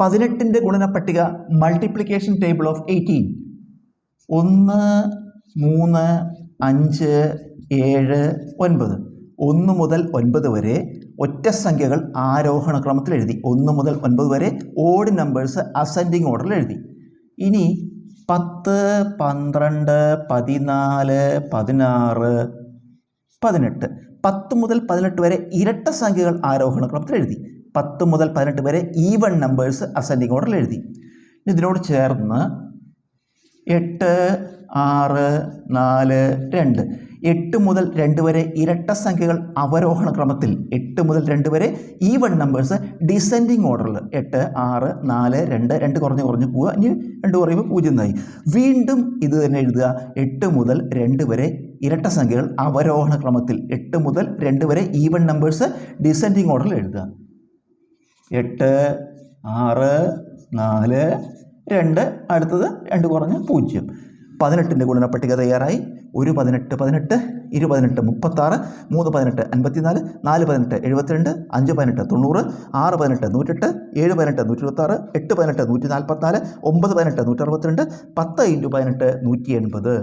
പതിനെട്ടിന്റെ ഗുണന പട്ടിക multiplication table of eighteen ഒന്ന് മൂന്ന് അഞ്ച് ഏഴ് ഒൻപത്. ഒന്ന് മുതൽ ഒൻപത് വരെ ഒറ്റ സംഖ്യകൾ ആരോഹണ ക്രമത്തിൽ എഴുതി. ഒന്ന് മുതൽ ഒൻപത് വരെ ഓഡ് നമ്പേഴ്സ് അസെൻഡിങ് ഓർഡറിൽ എഴുതി. ഇനി പത്ത് പന്ത്രണ്ട് പതിനാല് പതിനാറ് പതിനെട്ട്. പത്ത് മുതൽ പതിനെട്ട് വരെ ഇരട്ട സംഖ്യകൾ ആരോഹണ ക്രമത്തിൽ എഴുതി. പത്ത് മുതൽ പതിനെട്ട് വരെ ഈവൺ നമ്പേഴ്സ് അസെൻഡിങ് ഓർഡറിൽ എഴുതി. ഇതിനോട് ചേർന്ന് എട്ട് ആറ് നാല് രണ്ട്. എട്ട് മുതൽ രണ്ട് വരെ ഇരട്ട സംഖ്യകൾ അവരോഹണ ക്രമത്തിൽ എട്ട് മുതൽ രണ്ട് വരെ ഈവൺ നമ്പേഴ്സ് ഡിസെൻഡിങ് ഓർഡറിൽ എട്ട് ആറ് നാല് രണ്ട് രണ്ട് കുറഞ്ഞ് കുറഞ്ഞ് പോവുക. ഇനി രണ്ട് കുറയുമ്പോൾ പൂജ്യം നായി വീണ്ടും ഇത് തന്നെ എഴുതുക. എട്ട് മുതൽ രണ്ട് വരെ ഇരട്ട സംഖ്യകൾ അവരോഹണ ക്രമത്തിൽ എട്ട് മുതൽ രണ്ട് വരെ ഈവൺ നമ്പേഴ്സ് ഡിസെൻഡിങ് ഓർഡറിൽ എഴുതുക. എട്ട് ആറ് നാല് രണ്ട്. അടുത്തത് രണ്ട് കുറഞ്ഞ് പൂജ്യം. പതിനെട്ടിന്റെ ഗുണന പട്ടിക തയ്യാറായി. ഒരു പതിനെട്ട് പതിനെട്ട് ഇരു പതിനെട്ട് മുപ്പത്താറ് മൂന്ന് പതിനെട്ട് അൻപത്തിനാല് നാല് പതിനെട്ട് എഴുപത്തിരണ്ട് അഞ്ച് പതിനെട്ട് തൊണ്ണൂറ് ആറ് പതിനെട്ട് നൂറ്റെട്ട് ഏഴ് പതിനെട്ട് നൂറ്റി ഇരുപത്താറ് എട്ട് പതിനെട്ട് നൂറ്റി നാൽപ്പത്തിനാല് ഒമ്പത് പതിനെട്ട് നൂറ്റി അറുപത്തിരണ്ട് പത്ത് ഇന്റു പതിനെട്ട് നൂറ്റി എൺപത്